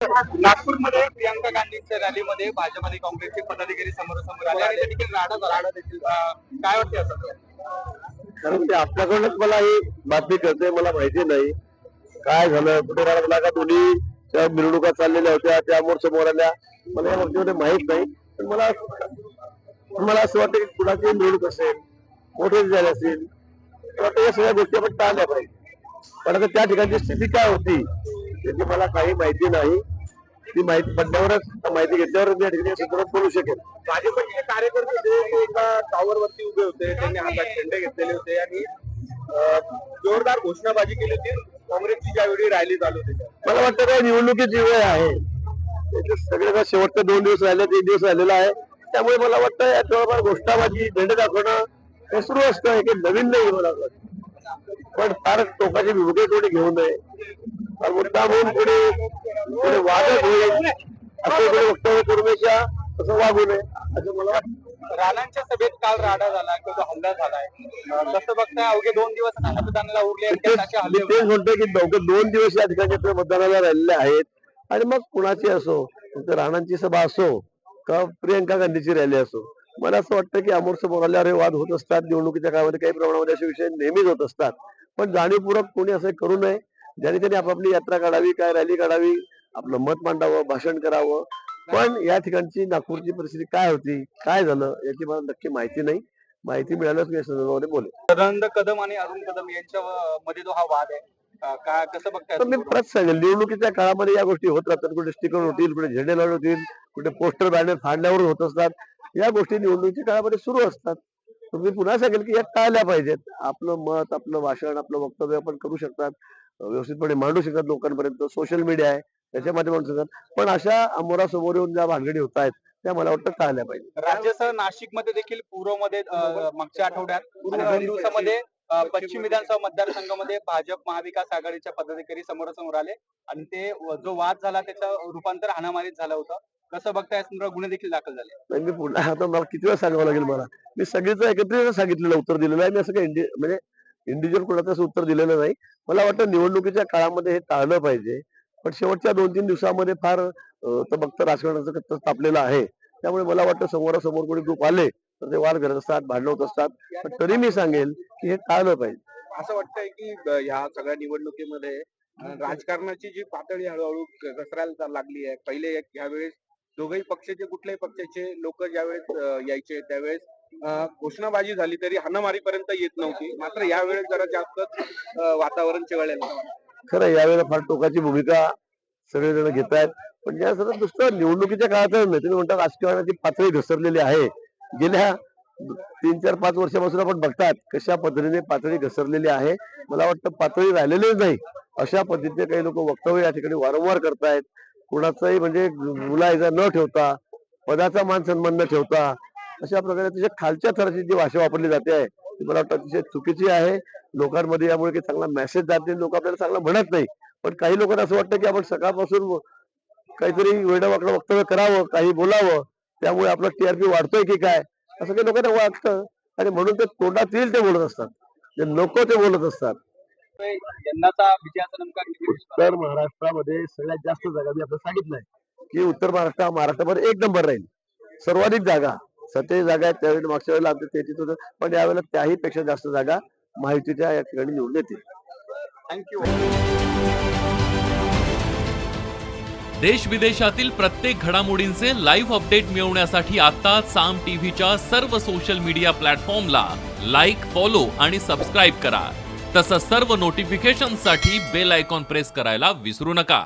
नागपूरमध्ये प्रियंका गांधींच्या रॅलीमध्ये भाजप आणि काँग्रेसचे पदाधिकारी समोरासमोर आले आणि त्या ठिकाणी राडा झाला. राडा देखील काय वाटते असं? कारण ते आपल्याकडूनच मला ही बातमी कळते मला माहिती नाही. काय झालं? कुठे राडा का दोन्ही त्या मिरवणुका चाललेल्या होत्या त्या समोर समोर आल्या? मला या बाबतीमध्ये माहीत नाही. पण मला मला असं वाटतं की कुणाची मिरवणूक असेल मोठे झाले असेल वाटतं या सगळ्या गोष्टी आपण टाळल्या पाहिजे. पण आता त्या ठिकाणची स्थिती काय होती? त्याची मला काही माहिती नाही. ती माहिती पडल्यावरच माहिती घेतल्यावरच या ठिकाणी संदर्भात बोलू शकेल भाजपचे कार्यकर्ते जे एका टॉवर वरती उभे होते त्यांनी हातात झेंडे घेतलेले होते आणि जोरदार घोषणाबाजी केली होती. काँग्रेसची ज्यावेळी रॅली चालू होती. मला वाटतं काय निवडणुकीची वेळ आहे. सगळे शेवटचे दोन दिवस राहिले तीन दिवस राहिलेला आहे. त्यामुळे मला वाटतं या थोडंफार घोषणाबाजी झेंडे दाखवणं हे सुरू असतं हे काही नवीन नाही मला वाटतं पण फार टोकाची भूमिका कोणी घेऊ नये. फार मुद्दा म्हणून कोणी कोणी वादच होईल असं कोणी वक्तव्य करू नये किंवा तसं वागू नये असं मला वाटतं. राणांच्या सभेत काल राडा झाला किंवा हल्ला झालाय कसं बघताय अवघे दोन दिवस मतदानाला उरले असे तेच म्हणतोय की दोघं दोन दिवस या ठिकाणी मतदानाला राहिलेले आहेत. आणि मग कुणाची असो राणांची सभा असो का प्रियंका गांधीची रॅली असो मला असं वाटतं की अमोर समोर आल्यावर हे वाद होत असतात निवडणुकीच्या काळामध्ये काही प्रमाणामध्ये असे विषय नेहमीच होत असतात. पण जाणीवपूर्वक कोणी असं करू नये ज्याने त्यांनी आपापली यात्रा काढावी काय रॅली काढावी आपलं मत मांडावं भाषण करावं. पण या ठिकाणची नागपूरची परिस्थिती काय होती काय झालं याची मला नक्की माहिती नाही. माहिती मिळाल्याच मी संदर्भामध्ये बोलेन. सदानंद कदम आणि अरुण कदम यांच्या मध्ये जो हा वाद आहे अं, का कसं बघताय तर मी परत सांगेल निवडणुकीच्या काळामध्ये या गोष्टी होत राहतात. कुठे स्टिकर होतील कुठे झेंडे लावले होतील कुठे पोस्टर बॅनर फाडल्यावर होत असतात. या गोष्टी निवडणुकीच्या काळामध्ये सुरू असतात. मी पुन्हा सांगेल की या टाळल्या पाहिजेत. आपलं मत आपलं भाषण आपलं वक्तव्य आपण करू शकतात. व्यवस्थितपणे मांडू शकतात लोकांपर्यंत. सोशल मीडिया आहे त्याच्या माध्यमातून शकतात पण अशा अमोरासमोर येऊन ज्या भानगडी होत आहेत त्या मला वाटतं टाळल्या पाहिजे राज्यासह नाशिकमध्ये देखील पूर्वमध्ये मागच्या आठवड्यात दोन दिवसामध्ये पश्चिम. विधानसभा मतदारसंघामध्ये भाजप महाविकास आघाडीच्या पदाधिकारी समोरासमोर आले. आणि ते जो वाद झाला त्याचं रूपांतर हाणामारीत झालं होतं. कसं बघताय गुन्हे देखील दाखल झाले. मी पुन्हा आता मला किती वेळा सांगावं लागेल मला. मी सगळीच एकत्रित सांगितलेलं उत्तर दिलेलं आहे. मी असं काही म्हणजे इंडिव्हिज्युअल कोणाचं असं उत्तर दिलेलं नाही. मला वाटतं निवडणुकीच्या काळामध्ये हे टाळलं पाहिजे. पण शेवटच्या दोन तीन दिवसामध्ये फार तबक्त राजकारणाचं कत्त तापलेलं आहे. त्यामुळे मला वाटतं समोरासमोर कोणी ग्रुप आले तर ते वाद करत असतात भांडण होत असतात. पण तरी मी सांगेल की हे टाळलं पाहिजे. असं वाटतंय की ह्या सगळ्या निवडणुकीमध्ये राजकारणाची जी पातळी हळूहळू घसरायला लागली आहे. पहिले एक- यावेळेस दोघही पक्षाचे कुठल्याही पक्षाचे लोक ज्यावेळेस यायचे त्यावेळेस घोषणाबाजी झाली तरी हाणामारीपर्यंत येत नव्हती. मात्र यावेळेस जरा जास्त वातावरण चिघळलेलं खरं यावेळेला फार टोकाची भूमिका सगळेजण घेत आहेत. पण या सगळं नुसतं निवडणुकीच्या काळातच नाही. तुम्ही म्हणता राजकारणाची पातळी घसरलेली आहे. गेल्या तीन चार पाच वर्षापासून आपण बघतात कशा पद्धतीने पातळी घसरलेली आहे. मला वाटतं पातळी राहिलेलीच नाही. अशा पद्धतीने काही लोक वक्तव्य या ठिकाणी वारंवार करतायत. कुणाचाही म्हणजे मुलायचा न ठेवता पदाचा मान सन्मान न ठेवता अशा प्रकारे त्याच्या खालच्या थराची जी भाषा वापरली जाते आहे ती मला वाटतं अतिशय चुकीची आहे. लोकांमध्ये यामुळे काही चांगला मेसेज जात नाही लोक आपल्याला चांगलं म्हणत नाही. पण काही लोकांना असं वाटतं की आपण सकाळपासून काहीतरी वेडं वाकडं वक्तव्य करावं काही बोलावं त्यामुळे आपला टीआरपी वाढतोय की काय असं काही लोकांना वाटतं. आणि म्हणून ते तोंडात येईल ते बोलत असतात. जे नको ते बोलत असतात? उत्तर महाराष्ट्रामध्ये सगळ्यात जास्त जागा मी आपल्याला सांगितलंय की उत्तर महाराष्ट्र हा महाराष्ट्रामध्ये एक नंबर राहील. सर्वाधिक जागा सत्तेचाळीस जागा आहेत त्यावेळी मागच्या वेळेला आमच्या तेहतीस होतं. पण यावेळेला त्याही पेक्षा जास्त जागा माहितीच्या या ठिकाणी निवडून येतील थँक्यू देश विदेशातील प्रत्येक घडामोडींचे लाईव्ह अपडेट मिळवण्यासाठी आता साम टीव्हीच्या सर्व सोशल मीडिया प्लॅटफॉर्मला लाईक फॉलो आणि सबस्क्राईब करा. तसंच सर्व नोटिफिकेशनसाठी बेल आयकॉन प्रेस करायला विसरू नका.